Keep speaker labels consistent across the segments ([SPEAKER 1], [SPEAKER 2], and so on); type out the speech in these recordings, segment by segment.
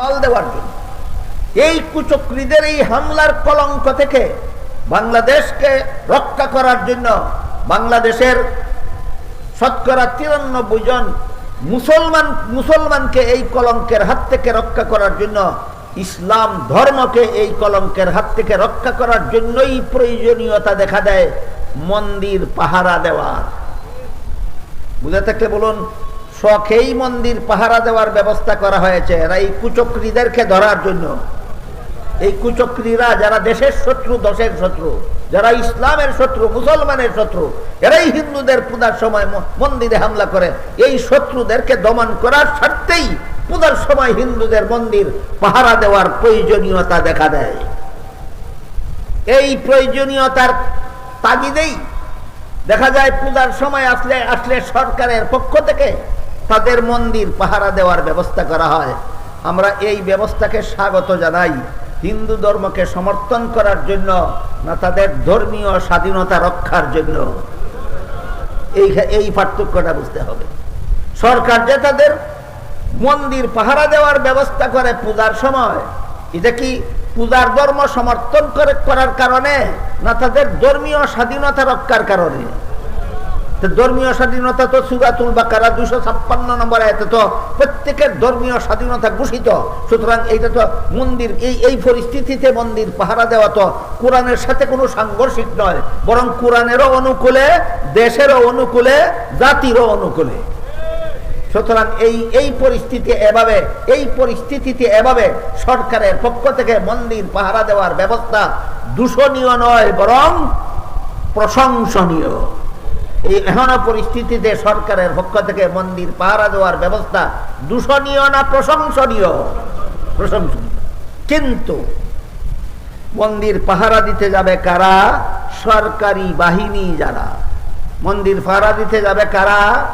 [SPEAKER 1] মাল দেওয়ার জন্য। এই কুচক্রীদের এই হামলার কলঙ্ক থেকে বাংলাদেশকে রক্ষা করার জন্য বাংলাদেশের শতকরা তিরানব্বই জন মুসলমান, মুসলমানকে এই কলঙ্কের হাত থেকে রক্ষা করার জন্য, ইসলাম ধর্মকে এই কলঙ্কের হাত থেকে রক্ষা করার জন্যই প্রয়োজনীয়তা দেখা দেয় মন্দির পাহারা দেওয়ার। বুঝে থাকলে বলুন শখেই মন্দির পাহারা দেওয়ার ব্যবস্থা করা হয়েছে। এরা এই কুচক্রীদেরকে ধরার জন্য। এই কুচক্রীরা যারা দেশের শত্রু, দশের শত্রু, যারা ইসলামের শত্রু, মুসলমানের শত্রু, এরাই হিন্দুদের পূজার সময় মন্দিরে হামলা করে। এই শত্রুদেরকে দমন করার স্বার্থেই পূজার সময় হিন্দুদের মন্দির পাহারা দেওয়ার প্রয়োজনীয়তা দেখা দেয়। এই প্রয়োজনীয়তার তাগিদেই দেখা যায় পূজার সময় আসলে আসলে সরকারের পক্ষ থেকে তাদের মন্দির পাহারা দেওয়ার ব্যবস্থা করা হয়। আমরা এই ব্যবস্থাকে স্বাগত জানাই। হিন্দু ধর্মকে সমর্থন করার জন্য না তাদের ধর্মীয় স্বাধীনতা রক্ষার জন্য। এই এই পার্থক্যটা বুঝতে হবে। সরকার যে তাদের মন্দির পাহারা দেওয়ার ব্যবস্থা করে পূজার সময়, এটা কি পূজার ধর্ম সমর্থন করে, করার কারণে না তাদের ধর্মীয় স্বাধীনতা রক্ষার কারণে? তো ধর্মীয় স্বাধীনতা তো সুরাতুল বাকারা দুশো ছাপ্পান্ন নম্বর এতে তো প্রত্যেকের ধর্মীয় স্বাধীনতা ঘোষিত। সুতরাং এইটা তো মন্দির, এই এই পরিস্থিতিতে মন্দির পাহারা দেওয়া তো কোরআনের সাথে কোনো সাংঘর্ষিক নয়, বরং কোরআনেরও অনুকূলে, দেশেরও অনুকূলে, জাতিরও অনুকূলে। সুতরাং এই এই পরিস্থিতি এভাবে, এই পরিস্থিতিতে এভাবে সরকারের পক্ষ থেকে মন্দির পাহারা দেওয়ার ব্যবস্থা দূষণীয় নয়, বরং প্রশংসনীয়। এই পরিস্থিতিতে সরকারের পক্ষ থেকে মন্দির পাহারা দেওয়ার ব্যবস্থা দূষণীয় না প্রশংসনীয়? প্রশংসনীয়। কিন্তু মন্দির পাহারা দিতে যাবে কারা? সরকারি বাহিনী যারা। মন্দির পাহারা দিতে যাবে কারা?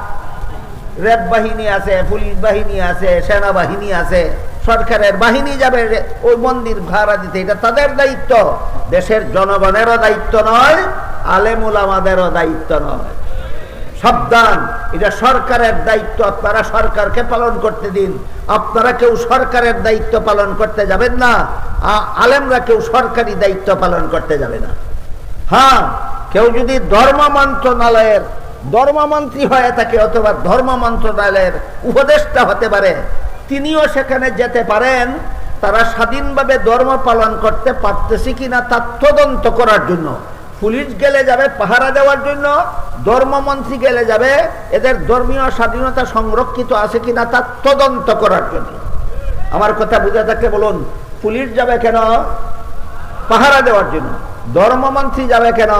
[SPEAKER 1] র্যাব বাহিনী আছে, পুলিশ বাহিনী আছে, সেনাবাহিনী আছে। সরকারের বাহিনী যাবে ওই মন্দির ভাড়া দিতে। এটা তাদের দায়িত্ব। দেশের জনগণেরও দায়িত্ব নয় আলেমুল আমাদেরও দায়িত্ব নয়। সাবধান, এটা সরকারের দায়িত্ব, আপনারা সরকারকে পালন করতে দিন। আপনারা কেউ সরকারের দায়িত্ব পালন করতে যাবেন না আলেমরা কেউ সরকারি দায়িত্ব পালন করতে যাবে না। হ্যাঁ কেউ যদি ধর্ম মন্ত্রণালয়ের ধর্মমন্ত্রী হয়ে থাকে অথবা ধর্ম মন্ত্রণালয়ের উপদেষ্টা হতে পারে, তিনিও সেখানে যেতে পারেন, তারা স্বাধীনভাবে ধর্ম পালন করতে পারতেছে কিনা তার তদন্ত করার জন্য। পুলিশ গেলে যাবে, পাহারা দেওয়ার জন্য, ধর্মমন্ত্রী গেলে যাবে, এদের ধর্মীয় স্বাধীনতা সংরক্ষিত আছে কিনা তার তদন্ত করার জন্য। আমার কথা বুঝে থাকলে বলুন, পুলিশ যাবে কেন? পাহারা দেওয়ার জন্য। ধর্মমন্ত্রী যাবে কেন?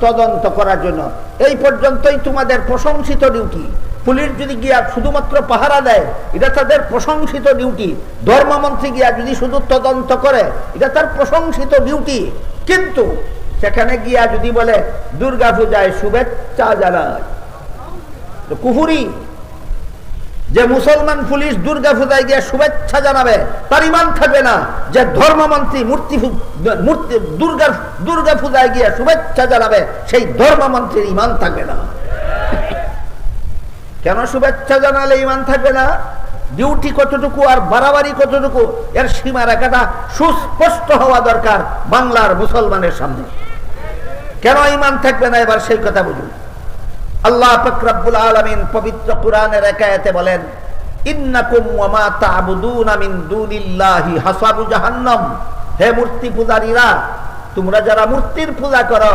[SPEAKER 1] তদন্ত করার জন্য। এই পর্যন্তই তোমাদের প্রশংসিত ডিউটি। পুলিশ যদি গিয়া শুধুমাত্র পাহারা দেয়, এটা তাদের প্রশংসিত ডিউটি। ধর্মমন্ত্রী গিয়া যদি শুধু তদন্ত করে, এটা তার প্রশংসিত ডিউটি। কিন্তু সেখানে গিয়া যদি বলে, দুর্গা পূজায় শুভেচ্ছা জানায় তো কুহুরি, যে মুসলমান পুলিশ দুর্গা পূজায় গিয়ে শুভেচ্ছা জানাবে, তার ইমান থাকবে না। যে ধর্মমন্ত্রী, মূর্তি মূর্তি দুর্গার দুর্গা পূজায় গিয়ে শুভেচ্ছা জানাবে, সেই ধর্মমন্ত্রীর ইমান থাকবে না। কেন শুভেচ্ছা জানালে ইমান থাকবে না? ডিউটি কতটুকু আর বাড়াবাড়ি কতটুকু? এর সীমা রেখাটা সুস্পষ্ট হওয়া দরকার বাংলার মুসলমানের সামনে। কেন ইমান থাকবে না? এবার সেই কথা বুঝুন আল্লাহ ফকরাবুল আলমিন পবিত্র কোরআনের একায়াতে বলেন হে মূর্তি তোমরা যারা মূর্তির পূজা করো,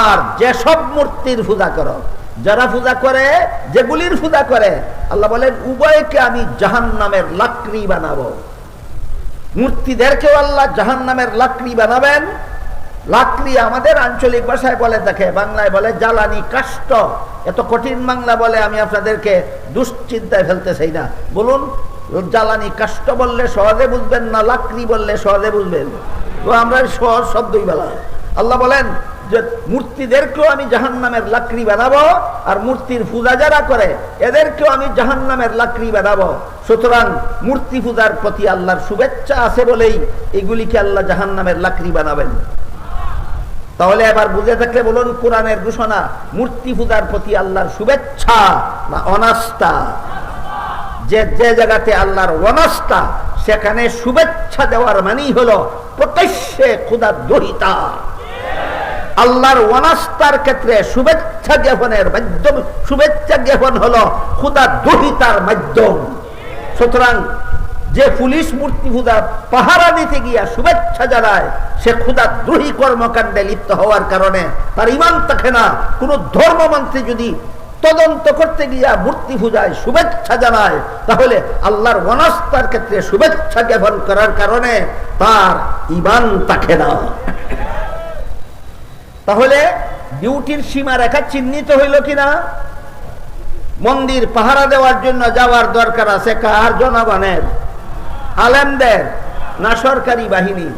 [SPEAKER 1] আর যেসব মূর্তির পূজা করো, যারা পূজা করে, যেগুলির পূজা করে, আল্লাহ বলেন, উভয়কে আমি জাহান্নামের লাকড়ি বানাবো। মূর্তিদেরকেও আল্লাহ জাহান নামের লাকড়ি বানাবেন লাকড়ি আমাদের আঞ্চলিক ভাষায় বলে, দেখে বাংলায় বলে, জ্বালানি কাষ্ট। এত কঠিন বাংলা বলে আমি আপনাদেরকে দুশ্চিন্তায় ফেলতে চাই না। বলুন, জ্বালানি কাষ্ট বললে সহজে বুঝবেন না লাকড়ি বললে সহজে বুঝবেন? তো আমরা সহজ শব্দই বলা আল্লাহ বলেন যে মূর্তিদেরকেও আমি জাহান্নামের লাকড়ি বানাবো আর মূর্তির পূজা যারা করে, এদেরকেও আমি জাহান্নামের লাকড়ি বানাবো। সুতরাং মূর্তি পূজার প্রতি আল্লাহর শুভেচ্ছা আছে বলেই এগুলিকে আল্লাহ জাহান্নামের লাকড়ি বানাবেন। তাহলে এবার বুঝে থাকলে বলুন, কোরআনের ঘোষণা, মূর্তি পূজার প্রতি আল্লাহর শুভেচ্ছা না অনাস্থা? যে যে জায়গাতে আল্লাহর ওয়ানাসটা সেখানে শুভেচ্ছা দেওয়ার মানেই হলো প্রত্যক্ষে ক্ষুদা দহিতা। আল্লাহর ওয়ানাস্তার ক্ষেত্রে শুভেচ্ছা জ্ঞাপনের মাধ্যম, শুভেচ্ছা জ্ঞাপন হলো ক্ষুদা দহিতার মাধ্যম। সুতরাং যে পুলিশ মূর্তি পূজা পাহারা দিতে গিয়া শুভেচ্ছা জানায়, সে ক্ষুদা দ্রোহী কর্মকাণ্ডে লিপ্ত হওয়ার কারণে তার ইমান থাকে না। কোন ধর্মমন্ত্রী যদি তদন্ত করতে গিয়া মূর্তি পূজায় শুভেচ্ছা জানায়, তাহলে আল্লাহর ওয়ানাস্তার ক্ষেত্রে শুভেচ্ছা জ্ঞাপন করার কারণে তার ইমান থাকে না। তাহলে ডিউটির সীমা রেখা চিহ্নিত হইল কিনা? মন্দির পাহারা দেওয়ার জন্য যাওয়ার দরকার আছে কার জনগণের? আলেমদের না সরকারি বাহিনী?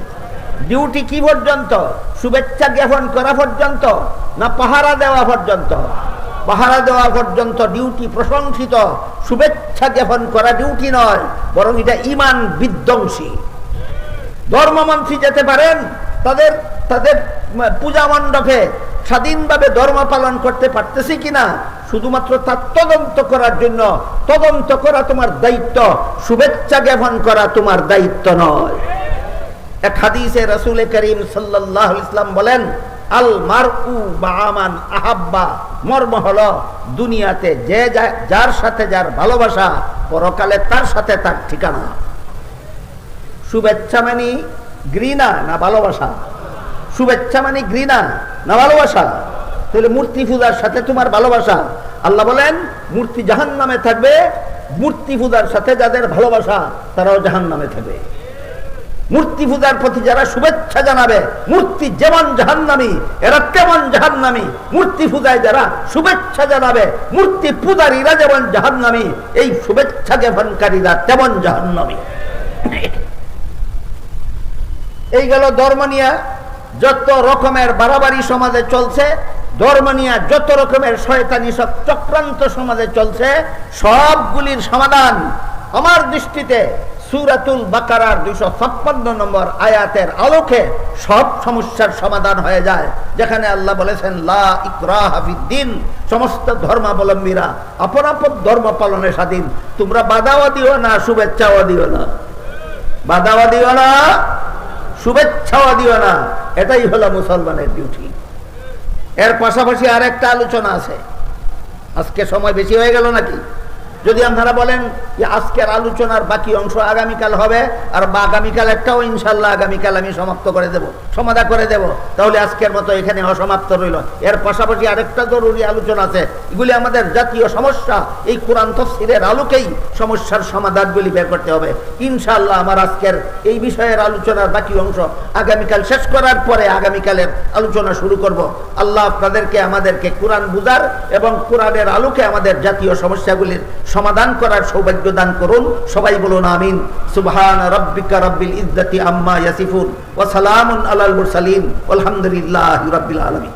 [SPEAKER 1] ডিউটি কি পর্যন্ত? শুভেচ্ছা জ্ঞাপন করা পর্যন্ত না পাহারা দেওয়া পর্যন্ত? পাহারা দেওয়া পর্যন্ত ডিউটি প্রশংসিত, শুভেচ্ছা জ্ঞাপন করা ডিউটি নয়, বরং এটা ইমান বিধ্বংসী। ধর্মমন্ত্রী যেতে পারেন, তাদের তাদের পূজা মণ্ডপে স্বাধীনভাবে ধর্ম পালন করতে পারতেছি কিনা? শুধুমাত্র তার তদন্ত করার জন্য। তদন্ত করা তোমার দায়িত্ব। শুভেচ্ছা জ্ঞাপন করা তোমার দায়িত্ব নয়। এক হাদিসে রসুল করিম সাল্লাহ ইসলাম বলেন, আল মারু বা আমান আহাব্বা। মর্ম হলো দুনিয়াতে যে যার সাথে যার ভালোবাসা, পরকালে তার সাথে তার ঠিকানা। শুভেচ্ছা মানে ঘৃণা না ভালোবাসা? শুভেচ্ছা মানে ঘৃণা না ভালোবাসা? তাহলে মূর্তি পূজার সাথে তোমার ভালোবাসা। আল্লাহ বলেন, মূর্তি জাহান নামে থাকবে, মূর্তি পূজার সাথে যাদের ভালোবাসা, তারাও জাহান নামে থাকবে। মূর্তি পূজার প্রতি যারা শুভেচ্ছা জানাবে, মূর্তি যেমন জাহান্নামি, এরা তেমন জাহান্নামি। মূর্তি পূজায় যারা শুভেচ্ছা জানাবে, মূর্তি পূজারীরা যেমন জাহান্নামি, এই শুভেচ্ছা জ্ঞাপনকারীরা তেমন জাহান্নামি। এই গেল ধর্ম নিয়ে যত রকমের বাড়াবাড়ি সমাজে চলছে ধর্ম নিয়ে যত রকমের শয়তানি সব চক্রান্ত সমাজে চলছে, সবগুলির সমাধান আমার দৃষ্টিতে সুরাতুল বাকারার দুইশো ছাপ্পান্ন নম্বর আয়াতের আলোকে সব সমস্যার সমাধান হয়ে যায়। যেখানে আল্লাহ বলেছেন, লা ইকরা সমস্ত ধর্মাবলম্বীরা, আপন আপন ধর্ম পালনে স্বাধীন, তোমরা বাধাও দিও না, শুভেচ্ছাও দিও না। বাধাও দিও না, শুভেচ্ছাও দিও না। এটাই হলো মুসলমানের ডিউটি এর পাশাপাশি আর একটা আলোচনা আছে। আজকে সময় বেশি হয়ে গেল নাকি? যদি আপনারা বলেন যে আজকের আলোচনার বাকি অংশ আগামীকাল হবে, আর বা আগামীকাল একটাও ইনশাল্লাহ আগামীকাল আমি সমাপ্ত করে দেব, সমাধা করে দেব, তাহলে আজকের মতো এখানে অসমাপ্ত রইল। এর পাশাপাশি আরেকটা জরুরি আলোচনা আছে, এগুলি আমাদের জাতীয় সমস্যা, এই কোরআন তফসিলের আলোকেই সমস্যার সমাধানগুলি বের করতে হবে। ইনশাল্লাহ আমার আজকের এই বিষয়ের আলোচনার বাকি অংশ আগামীকাল শেষ করার পরে আগামীকালের আলোচনা শুরু করব। আল্লাহ আপনাদেরকে আমাদেরকে কোরআন বুঝার এবং কোরআনের আলোকে আমাদের জাতীয় সমস্যাগুলির সমাধান করার সৌভাগ্য দান করুন। সবাই বলুন আমিন। সুবহান রব্বিকা রব্বিল ইজ্জতি আম্মা ইয়াসিফুন ওয়া সালামুন আলাল মুরসালিন। আলহামদুলিল্লাহি রাব্বিল আলামিন।